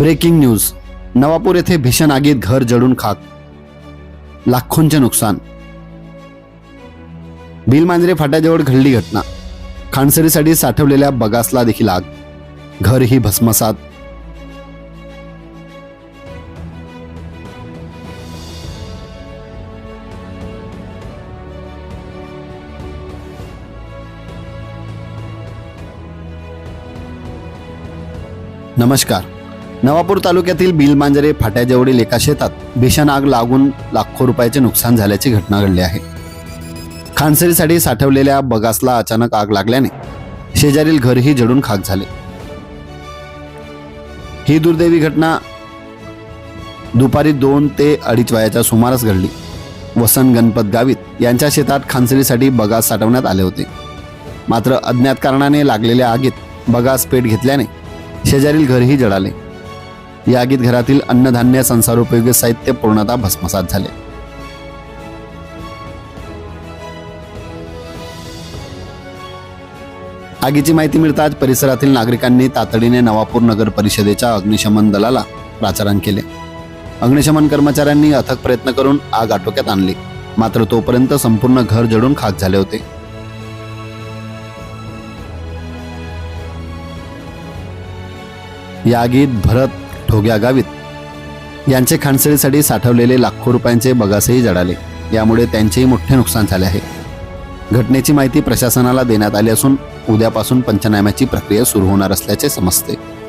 Breaking news. Navapur येथे भीषण आगीत घर जळून खाक. लाखोंचे नुकसान. बिलमांजरे फाट्याजवळ घडली घटना. खानसरीसाठी साठवलेल्या बगासला देखील आग. घर ही भस्मसात. नमस्कार. नवापूर तालुक्यातील बिलमांजरे फाट्याजवळील एका शेतात भीषण आग लागून लाखो रुपयाचे नुकसान झाल्याची घटना घडली आहे. खानसरीसाठी साठवलेल्या बगासला अचानक आग लागल्याने शेजारील घरही जडून खाक झाले. ही दुर्दैवी घटना दुपारी दोन ते अडीच वयाच्या सुमारास घडली. वसंत गणपत गावित यांच्या शेतात खानसरीसाठी बगास साठवण्यात आले होते. मात्र अज्ञात कारणाने लागलेल्या आगीत बगास पेट घेतल्याने शेजारील घरही जळाले. या आगीत घरातील अन्नधान्य संसारोपयोगी साहित्य पूर्णतः भस्मसात झाले. आगीची माहिती मिळताच परिसरातील नागरिकांनी तातडीने नवापूर नगर परिषदेच्या अग्निशमन दलाला प्राचारण केले. अग्निशमन कर्मचाऱ्यांनी अथक प्रयत्न करून आग आटोक्यात आणली. मात्र तोपर्यंत संपूर्ण घर जडून खाक झाले होते. या आगीत भरत ठोग्या गावीत. यांचे खानसरीसाठी साठवलेले लाखो रुपयांचे बगासही जळाले यामुळे त्यांचेही मोठे नुकसान झाले आहे. घटनेची माहिती प्रशासनाला देण्यात आली असून उद्यापासून पंचनाम्याची प्रक्रिया सुरू होणार असल्याचे समजते.